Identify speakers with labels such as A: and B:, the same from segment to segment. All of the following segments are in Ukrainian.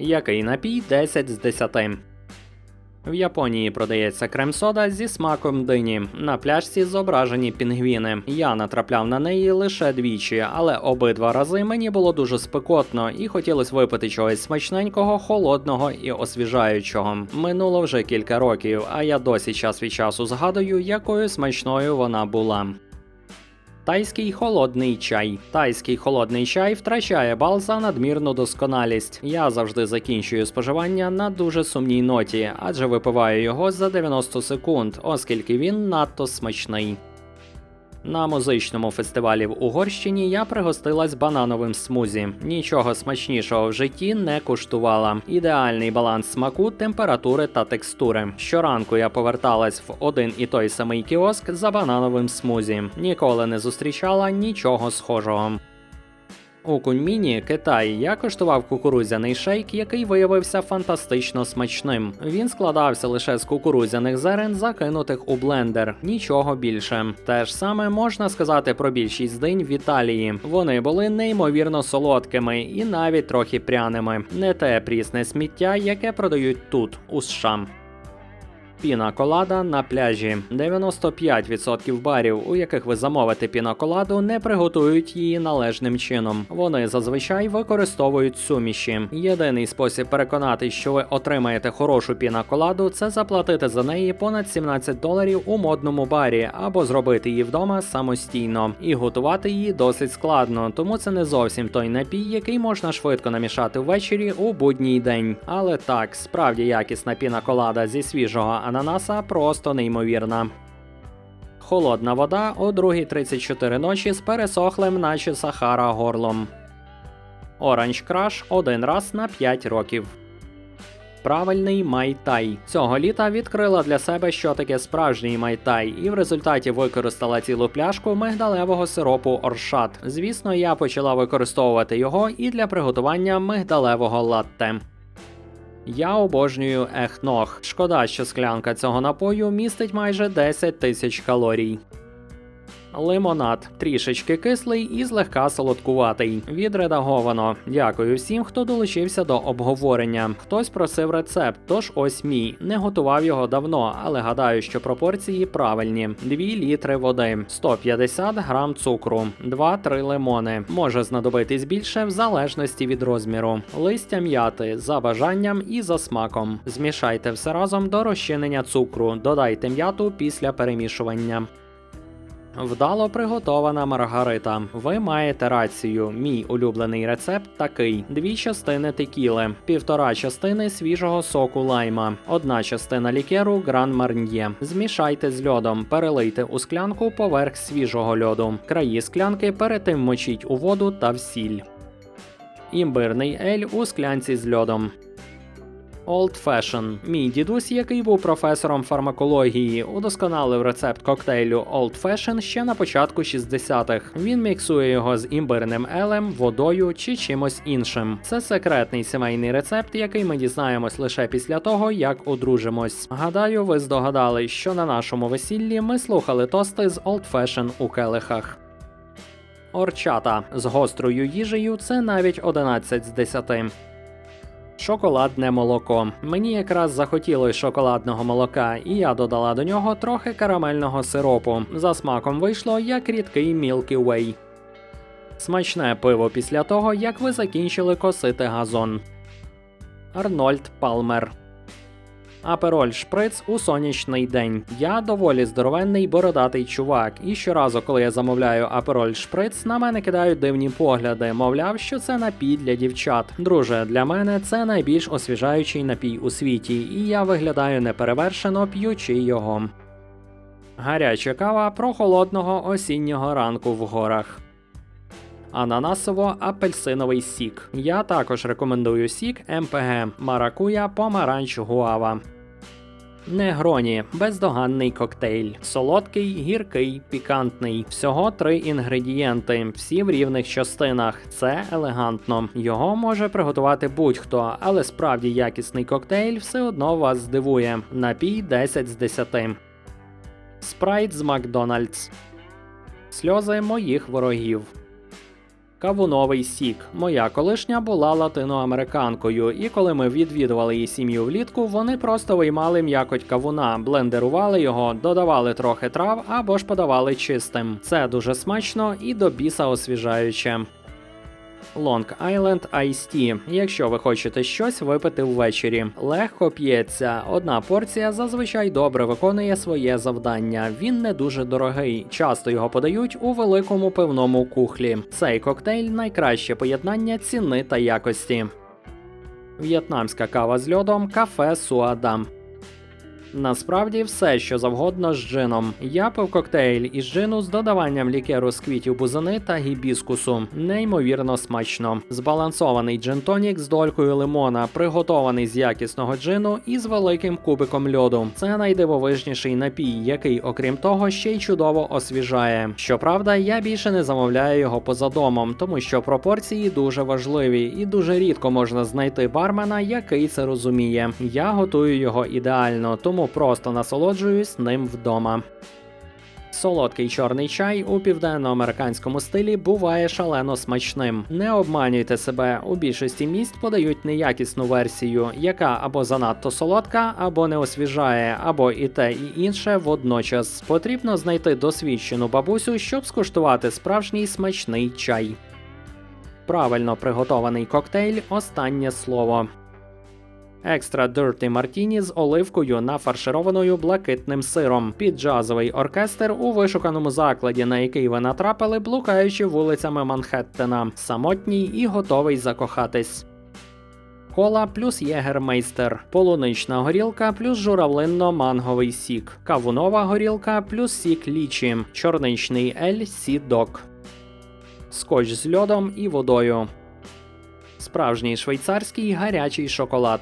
A: Який напій 10 з 10. В Японії продається крем-сода зі смаком дині. На пляшці зображені пінгвіни. Я натрапляв на неї лише двічі, але обидва рази мені було дуже спекотно і хотілося випити чогось смачненького, холодного і освіжаючого. Минуло вже кілька років, а я досі час від часу згадую, якою смачною вона була. Тайський холодний чай. Тайський холодний чай втрачає бал за надмірну досконалість. Я завжди закінчую споживання на дуже сумній ноті, адже випиваю його за 90 секунд, оскільки він надто смачний. На музичному фестивалі в Угорщині я пригостилась банановим смузі. Нічого смачнішого в житті не куштувала. Ідеальний баланс смаку, температури та текстури. Щоранку я поверталась в один і той самий кіоск за банановим смузі. Ніколи не зустрічала нічого схожого. У Куньміні, Китаї, я коштував кукурудзяний шейк, який виявився фантастично смачним. Він складався лише з кукурудзяних зерен, закинутих у блендер, нічого більше. Те ж саме можна сказати про більшість динь в Італії. Вони були неймовірно солодкими і навіть трохи пряними. Не те прісне сміття, яке продають тут, у США. Піна колада на пляжі. 95% барів, у яких ви замовите пінаколаду, не приготують її належним чином. Вони зазвичай використовують суміші. Єдиний спосіб переконати, що ви отримаєте хорошу пінаколаду, це заплатити за неї понад 17 доларів у модному барі або зробити її вдома самостійно. І готувати її досить складно, тому це не зовсім той напій, який можна швидко намішати ввечері у будній день. Але так, справді якісна пінаколада зі свіжого ананаса просто неймовірна. Холодна вода о 2.34 ночі з пересохлим, наче Сахара горлом. Оранж краш один раз на 5 років. Правильний майтай. Цього літа відкрила для себе, що таке справжній майтай, і в результаті використала цілу пляшку мигдалевого сиропу оршат. Звісно, я почала використовувати його і для приготування мигдалевого латте. Я обожнюю ехнох. Шкода, що склянка цього напою містить майже 10 тисяч калорій. Лимонад трішечки кислий і злегка солодкуватий. Відредаговано. Дякую всім, хто долучився до обговорення. Хтось просив рецепт, тож ось мій. Не готував його давно, але гадаю, що пропорції правильні: 2 літри води, 150 грам цукру, 2-3 лимони. Може знадобитись більше в залежності від розміру. Листя м'яти за бажанням і за смаком. Змішайте все разом до розчинення цукру. Додайте м'яту після перемішування. Вдало приготована маргарита. Ви маєте рацію. Мій улюблений рецепт такий: дві частини текіли, півтора частини свіжого соку лайма, одна частина лікеру Гран Марньє. Змішайте з льодом, перелийте у склянку поверх свіжого льоду. Краї склянки перед тим мочіть у воду та в сіль. Імбирний ель у склянці з льодом. Old Fashion. Мій дідусь, який був професором фармакології, удосконалив рецепт коктейлю Old Fashion ще на початку 60-х. Він міксує його з імбирним елем, водою чи чимось іншим. Це секретний сімейний рецепт, який ми дізнаємось лише після того, як одружимось. Гадаю, ви здогадались, що на нашому весіллі ми слухали тости з Old Fashion у келихах. Орчата з гострою їжею це навіть 11 з 10. Шоколадне молоко. Мені якраз захотілося шоколадного молока, і я додала до нього трохи карамельного сиропу. За смаком вийшло як рідкий Milky Way. Смачне пиво після того, як ви закінчили косити газон. Арнольд Палмер. Апероль шприц у сонячний день. Я доволі здоровенний бородатий чувак, і щоразу, коли я замовляю апероль шприц, на мене кидають дивні погляди, мовляв, що це напій для дівчат. Друже, для мене це найбільш освіжаючий напій у світі, і я виглядаю неперевершено п'ючи його. Гаряча кава про холодного осіннього ранку в горах. Ананасово-апельсиновий сік. Я також рекомендую сік МПГ Маракуя Помаранч Гуава. Негроні бездоганний коктейль. Солодкий, гіркий, пікантний. Всього три інгредієнти, всі в рівних частинах. Це елегантно. Його може приготувати будь-хто, але справді якісний коктейль все одно вас здивує. Напій 10 з 10. Спрайт з Макдональдс. Сльози моїх ворогів. Кавуновий сік. Моя колишня була латиноамериканкою, і коли ми відвідували її сім'ю влітку, вони просто виймали м'якоть кавуна, блендерували його, додавали трохи трав або ж подавали чистим. Це дуже смачно і до біса освіжаюче. Long Island Iced Tea, якщо ви хочете щось випити ввечері. Легко п'ється. Одна порція зазвичай добре виконує своє завдання. Він не дуже дорогий. Часто його подають у великому пивному кухлі. Цей коктейль найкраще поєднання ціни та якості. В'єтнамська кава з льодом, кафе Суадам. Насправді все, що завгодно з джином. Я пив коктейль із джину з додаванням лікеру з квітів бузини та гібіскусу. Неймовірно смачно. Збалансований джин-тонік з долькою лимона, приготований з якісного джину і з великим кубиком льоду. Це найдивовижніший напій, який, окрім того, ще й чудово освіжає. Щоправда, я більше не замовляю його поза домом, тому що пропорції дуже важливі і дуже рідко можна знайти бармена, який це розуміє. Я готую його ідеально, тому просто насолоджуюсь ним вдома. Солодкий чорний чай у південноамериканському стилі буває шалено смачним. Не обманюйте себе, у більшості місць подають неякісну версію, яка або занадто солодка, або не освіжає, або і те, і інше водночас. Потрібно знайти досвідчену бабусю, щоб скуштувати справжній смачний чай. Правильно приготований коктейль останнє слово. Екстра Dirty Мартіні з оливкою нафаршированою блакитним сиром під джазовий оркестр у вишуканому закладі, на який ви натрапили, блукаючи вулицями Манхеттена, самотній і готовий закохатись. Кола плюс єгермейстер, полунична горілка плюс журавлинно-манговий сік, кавунова горілка плюс сік лічі, чорничний ель сідок, скотч з льодом і водою. Справжній швейцарський гарячий шоколад.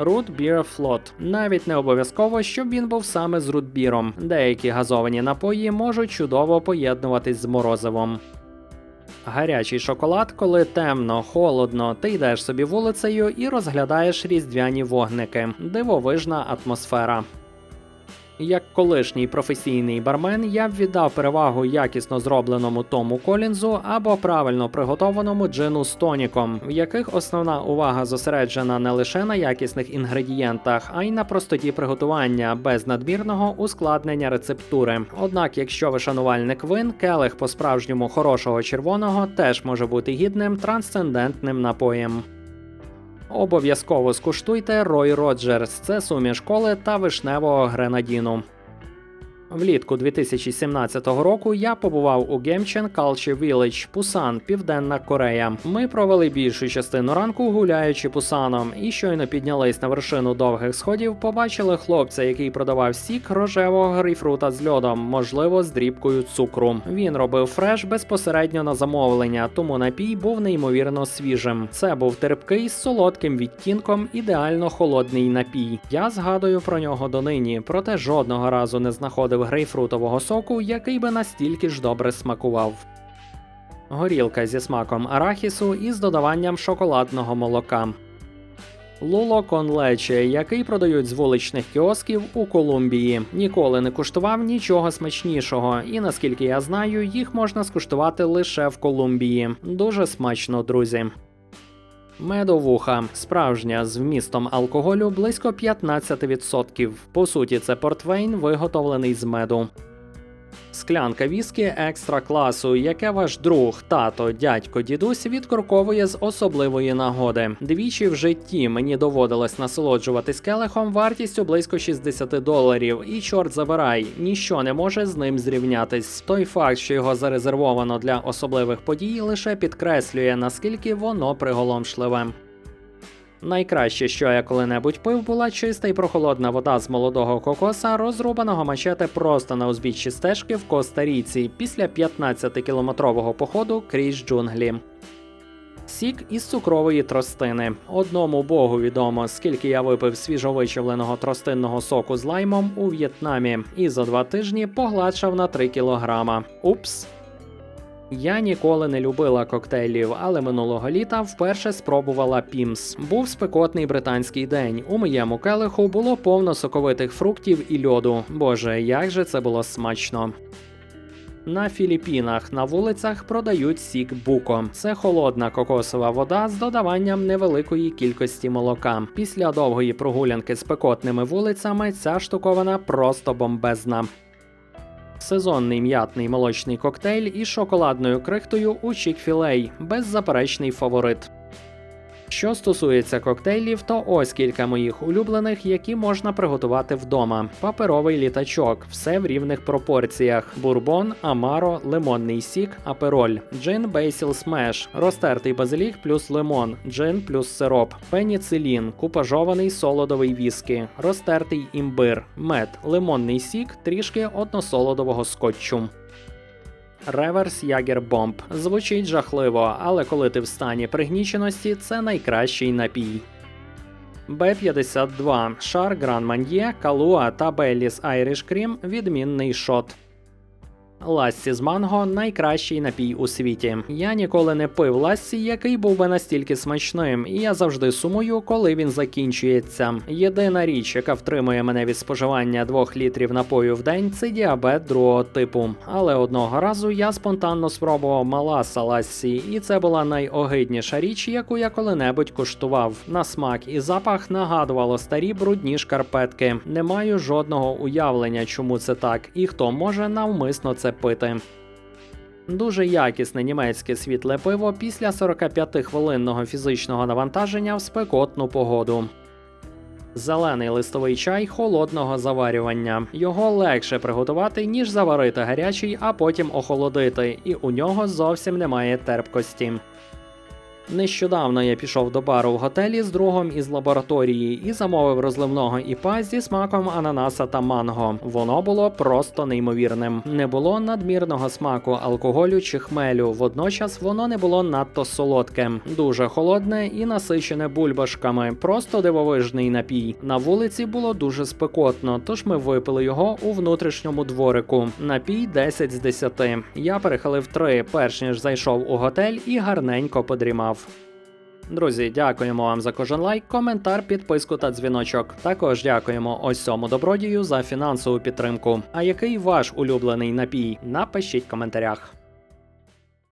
A: Root Beer Float. Навіть не обов'язково, щоб він був саме з рутбіром. Деякі газовані напої можуть чудово поєднуватись з морозивом. Гарячий шоколад, коли темно, холодно, ти йдеш собі вулицею і розглядаєш різдвяні вогники. Дивовижна атмосфера. Як колишній професійний бармен, я б віддав перевагу якісно зробленому тому колінзу або правильно приготованому джину з тоніком, в яких основна увага зосереджена не лише на якісних інгредієнтах, а й на простоті приготування без надмірного ускладнення рецептури. Однак, якщо ви шанувальник вин, келих по справжньому хорошого червоного теж може бути гідним трансцендентним напоєм. Обов'язково скуштуйте Рой Роджерс. Це суміш коли та вишневого гренадіну. Влітку 2017 року я побував у Гемчен Culture Village, Пусан, Південна Корея. Ми провели більшу частину ранку гуляючи Пусаном, і щойно піднялись на вершину довгих сходів. Побачили хлопця, який продавав сік рожевого грейпфрута з льодом, можливо, з дрібкою цукру. Він робив фреш безпосередньо на замовлення, тому напій був неймовірно свіжим. Це був терпкий з солодким відтінком, ідеально холодний напій. Я згадую про нього донині, проте жодного разу не знаходив грейпфрутового соку, який би настільки ж добре смакував. Горілка зі смаком арахісу і з додаванням шоколадного молока. Луло конлече, який продають з вуличних кіосків у Колумбії. Ніколи не куштував нічого смачнішого, і наскільки я знаю, їх можна скуштувати лише в Колумбії. Дуже смачно, друзі. Медовуха справжня з вмістом алкоголю близько 15%. По суті, це портвейн, виготовлений з меду. Склянка віскі екстра класу, яке ваш друг, тато, дядько, дідусь відкорковує з особливої нагоди. Двічі в житті мені доводилось насолоджуватись келихом вартістю близько 60 доларів, і чорт забирай, ніщо не може з ним зрівнятись. Той факт, що його зарезервовано для особливих подій, лише підкреслює наскільки воно приголомшливе. Найкраще, що я коли-небудь пив, була чиста і прохолодна вода з молодого кокоса, розрубаного мачете просто на узбіччі стежки в Коста-Ріці після 15-кілометрового походу крізь джунглі. Сік із цукрової тростини. Одному богу відомо, скільки я випив свіжовичавленого тростинного соку з лаймом у В'єтнамі, і за два тижні погладшав на 3 кілограма. Упс. Я ніколи не любила коктейлів, але минулого літа вперше спробувала пімс. Був спекотний британський день. У моєму келиху було повно соковитих фруктів і льоду. Боже, як же це було смачно. На Філіппінах на вулицях продають сік буко. Це холодна кокосова вода з додаванням невеликої кількості молока. Після довгої прогулянки з пекотними вулицями ця штуковина просто бомбезна. Сезонний м'ятний молочний коктейль із шоколадною крихтою у Чік-філей – беззаперечний фаворит. Що стосується коктейлів, то ось кілька моїх улюблених, які можна приготувати вдома. Паперовий літачок, все в рівних пропорціях: бурбон, амаро, лимонний сік, апероль, джин бейсіл смеш, розтертий базилік плюс лимон, джин плюс сироп, пеніцилін, купажований солодовий віскі, розтертий імбир, мед, лимонний сік, трішки односолодового скотчу. Реверс Ягер Бомб звучить жахливо, але коли ти в стані пригніченості, це найкращий напій. Б-52 Шар Гран Маньє, Калуа та Белліс Айріш Крім відмінний шот. Лассі з манго найкращий напій у світі. Я ніколи не пив лассі, який був би настільки смачним, і я завжди сумую, коли він закінчується. Єдина річ, яка втримує мене від споживання двох літрів напою в день, це діабет другого типу. Але одного разу я спонтанно спробував маласа лассі, і це була найогидніша річ, яку я коли-небудь куштував. На смак і запах нагадувало старі брудні шкарпетки. Не маю жодного уявлення, чому це так, і хто може навмисно це пити. Дуже якісне німецьке світле пиво після 45-хвилинного фізичного навантаження в спекотну погоду. Зелений листовий чай холодного заварювання. Його легше приготувати, ніж заварити гарячий, а потім охолодити, і у нього зовсім немає терпкості. Нещодавно я пішов до бару в готелі з другом із лабораторії і замовив розливного іпа зі смаком ананаса та манго. Воно було просто неймовірним. Не було надмірного смаку алкоголю чи хмелю. Водночас воно не було надто солодке, дуже холодне і насичене бульбашками. Просто дивовижний напій. На вулиці було дуже спекотно, тож ми випили його у внутрішньому дворику. Напій 10 з 10. Я перехилив 3, перш ніж зайшов у готель і гарненько подрімав. Друзі, дякуємо вам за кожен лайк, коментар, підписку та дзвіночок. Також дякуємо ось цьому добродію за фінансову підтримку. А який ваш улюблений напій? Напишіть в коментарях.